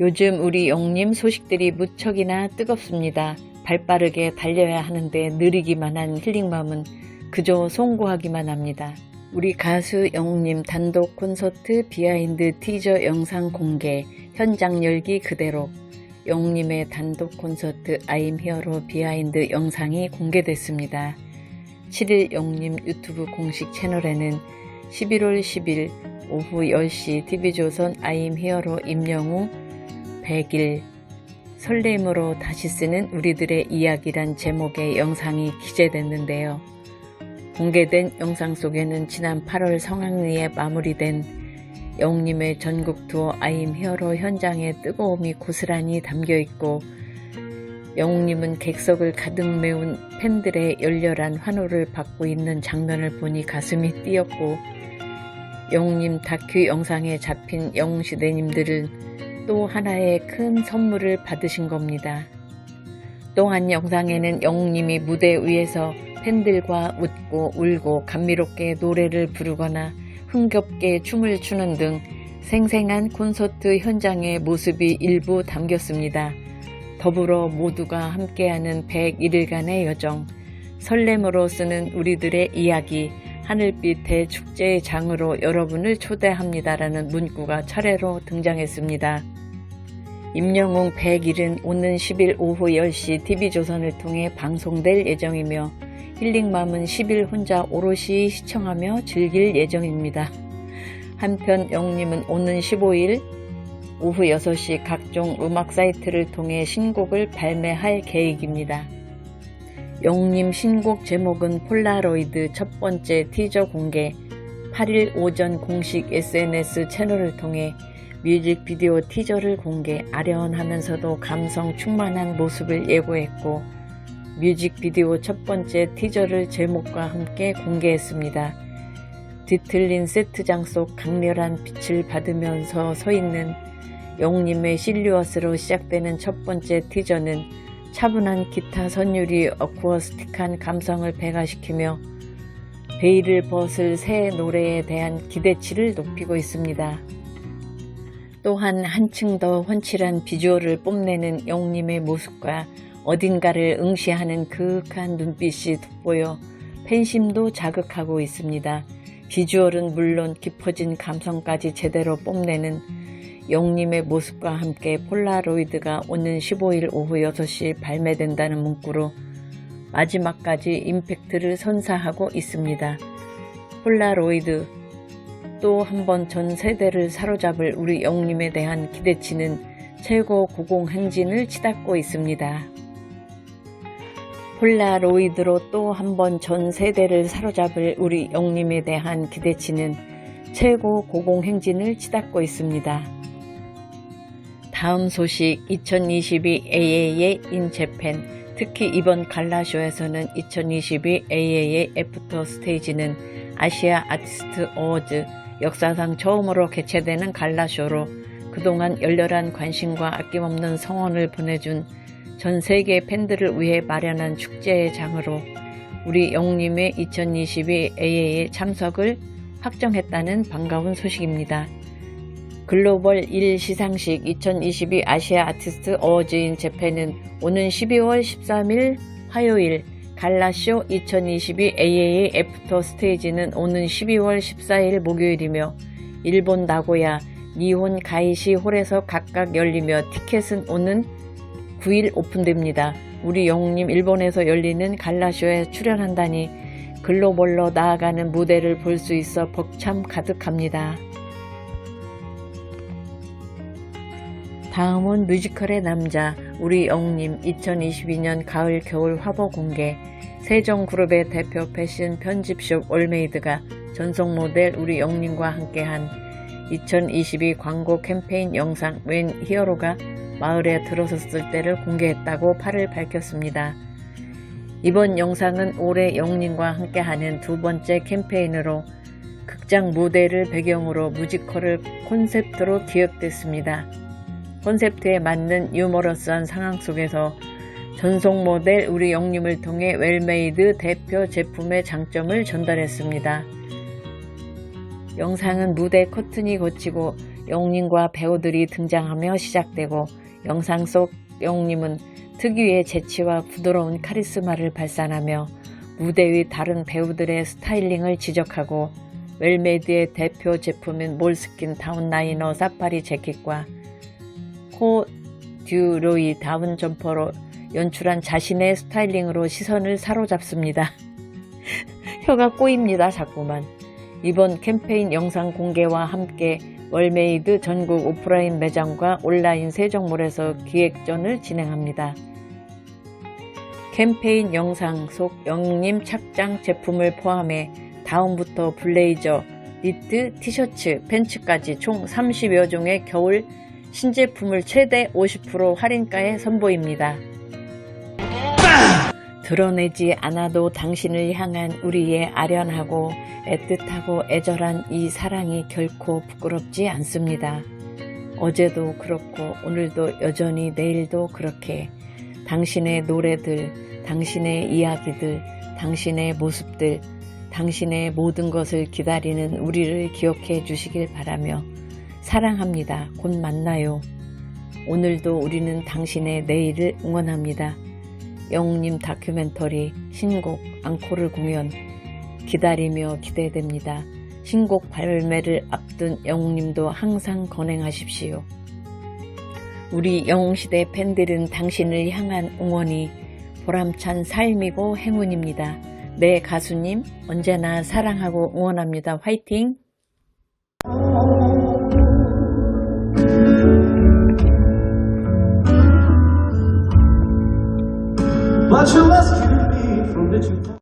요즘 우리 영님 소식들이 무척이나 뜨겁습니다. 발 빠르게 달려야 하는데 느리기만 한 힐링맘은 그저 송구하기만 합니다. 우리 가수 영님 단독 콘서트 비하인드 티저 영상 공개 현장 열기 그대로 영님의 단독 콘서트 아임 히어로 비하인드 영상이 공개됐습니다. 7일 영님 유튜브 공식 채널에는 11월 10일 오후 10시 TV조선 아임 히어로 임영웅 100일 설렘으로 다시 쓰는 우리들의 이야기란 제목의 영상이 기재됐는데요. 공개된 영상 속에는 지난 8월 성황리에 마무리된 영님의 전국 투어 아임 히어로 현장의 뜨거움이 고스란히 담겨 있고 영웅님은 객석을 가득 메운 팬들의 열렬한 환호를 받고 있는 장면을 보니 가슴이 뛰었고 영웅님 다큐 영상에 잡힌 영웅시대님들은 또 하나의 큰 선물을 받으신 겁니다. 또한 영상에는 영웅님이 무대 위에서 팬들과 웃고 울고 감미롭게 노래를 부르거나 흥겹게 춤을 추는 등 생생한 콘서트 현장의 모습이 일부 담겼습니다. 더불어 모두가 함께하는 101일간의 여정, 설렘으로 쓰는 우리들의 이야기, 하늘빛 대축제의 장으로 여러분을 초대합니다라는 문구가 차례로 등장했습니다. 임영웅 100일은 오는 10일 오후 10시 TV조선을 통해 방송될 예정이며 힐링맘은 10일 혼자 오롯이 시청하며 즐길 예정입니다. 한편 영님은 오는 15일 오후 6시 각종 음악 사이트를 통해 신곡을 발매할 계획입니다. 영님 신곡 제목은 폴라로이드 첫 번째 티저 공개 8일 오전 공식 SNS 채널을 통해 뮤직비디오 티저를 공개 아련하면서도 감성 충만한 모습을 예고했고 뮤직비디오 첫 번째 티저를 제목과 함께 공개했습니다. 뒤틀린 세트장 속 강렬한 빛을 받으면서 서 있는 영웅님의 실루엣으로 시작되는 첫 번째 티저는 차분한 기타 선율이 어쿠어스틱한 감성을 배가시키며 베일을 벗을 새 노래에 대한 기대치를 높이고 있습니다. 또한 한층 더 훤칠한 비주얼을 뽐내는 영웅님의 모습과 어딘가를 응시하는 그윽한 눈빛이 돋보여 팬심도 자극하고 있습니다. 비주얼은 물론 깊어진 감성까지 제대로 뽐내는 영님의 모습과 함께 폴라로이드가 오는 15일 오후 6시 발매된다는 문구로 마지막까지 임팩트를 선사하고 있습니다. 폴라로이드 또 한 번 전 세대를 사로잡을 우리 영님에 대한 기대치는 최고 고공 행진을 치닫고 있습니다. 폴라로이드로 또 한 번 전 세대를 사로잡을 우리 영님에 대한 기대치는 최고 고공 행진을 치닫고 있습니다. 다음 소식 2022 AAA 인 재팬 특히 이번 갈라쇼에서는 2022 AAA 애프터 스테이지는 아시아 아티스트 어워즈 역사상 처음으로 개최되는 갈라쇼로 그동안 열렬한 관심과 아낌없는 성원을 보내준 전 세계 팬들을 위해 마련한 축제의 장으로 우리 영님의 2022 AA에 참석을 확정했다는 반가운 소식입니다. 글로벌 1 시상식 2022 아시아 아티스트 어워즈인 재팬은 오는 12월 13일 화요일 갈라쇼 2022 AAA 애프터 스테이지는 오는 12월 14일 목요일이며 일본 나고야 니혼 가이시 홀에서 각각 열리며 티켓은 오는 9일 오픈됩니다. 우리 영웅님 일본에서 열리는 갈라쇼에 출연한다니 글로벌로 나아가는 무대를 볼 수 있어 벅참 가득합니다. 다음은 뮤지컬의 남자 우리 영웅님 2022년 가을 겨울 화보 공개 세종그룹의 대표 패션 편집숍 올메이드가 전속 모델 우리 영웅님과 함께한 2022 광고 캠페인 영상 웬 히어로가 마을에 들어섰을 때를 공개했다고 8일 밝혔습니다. 이번 영상은 올해 영웅님과 함께하는 두 번째 캠페인으로 극장 무대를 배경으로 뮤지컬을 콘셉트로 기획됐습니다. 콘셉트에 맞는 유머러스한 상황 속에서 전속 모델 우리 영님을 통해 웰메이드 대표 제품의 장점을 전달했습니다. 영상은 무대 커튼이 거치고 영웅님과 배우들이 등장하며 시작되고 영상 속 영웅님은 특유의 재치와 부드러운 카리스마를 발산하며 무대 의 다른 배우들의 스타일링을 지적하고 웰메이드의 대표 제품인 몰스킨 다운라이너 사파리 재킷과 코 듀로이 다운 점퍼로 연출한 자신의 스타일링으로 시선을 사로잡습니다. 혀가 꼬입니다, 자꾸만. 이번 캠페인 영상 공개와 함께 월메이드 전국 오프라인 매장과 온라인 세정몰에서 기획전을 진행합니다. 캠페인 영상 속 영웅님 착장 제품을 포함해 다음부터 블레이저, 니트, 티셔츠, 팬츠까지 총 30여 종의 겨울 신제품을 최대 50% 할인가에 선보입니다. 드러내지 않아도 당신을 향한 우리의 아련하고 애틋하고 애절한 이 사랑이 결코 부끄럽지 않습니다. 어제도 그렇고 오늘도 여전히 내일도 그렇게 당신의 노래들, 당신의 이야기들, 당신의 모습들, 당신의 모든 것을 기다리는 우리를 기억해 주시길 바라며 사랑합니다. 곧 만나요. 오늘도 우리는 당신의 내일을 응원합니다. 영웅님 다큐멘터리 신곡 앙코르 공연 기다리며 기대됩니다. 신곡 발매를 앞둔 영웅님도 항상 건행하십시오. 우리 영웅시대 팬들은 당신을 향한 응원이 보람찬 삶이고 행운입니다. 네 가수님 언제나 사랑하고 응원합니다. 화이팅! Why you rescue me from bitching?